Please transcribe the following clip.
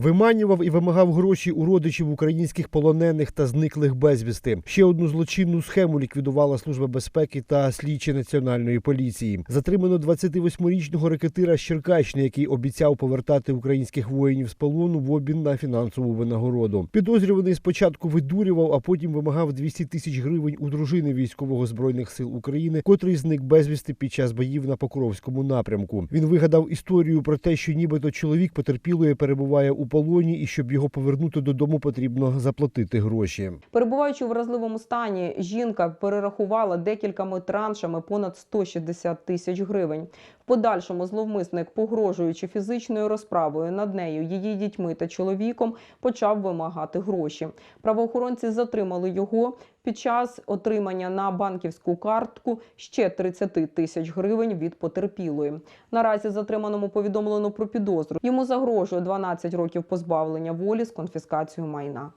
Виманював і вимагав гроші у родичів українських полонених та зниклих безвісти. Ще одну злочинну схему ліквідувала служба безпеки та слідчі національної поліції. Затримано 28-річного рекетира з Черкащини, який обіцяв повертати українських воїнів з полону в обмін на фінансову винагороду. Підозрюваний спочатку видурював, а потім вимагав 200 тисяч гривень у дружини військового збройних сил України, котрий зник безвісти під час боїв на Покровському напрямку. Він вигадав історію про те, що нібито чоловік потерпілої перебуває у полоні, і щоб його повернути додому, потрібно заплатити гроші. Перебуваючи у вразливому стані, жінка перерахувала декількома траншами понад 160 тисяч гривень. В подальшому зловмисник, погрожуючи фізичною розправою над нею, її дітьми та чоловіком, почав вимагати гроші. Правоохоронці затримали його під час отримання на банківську картку ще 30 тисяч гривень від потерпілої. Наразі затриманому повідомлено про підозру. Йому загрожує 12 років позбавлення волі з конфіскацією майна.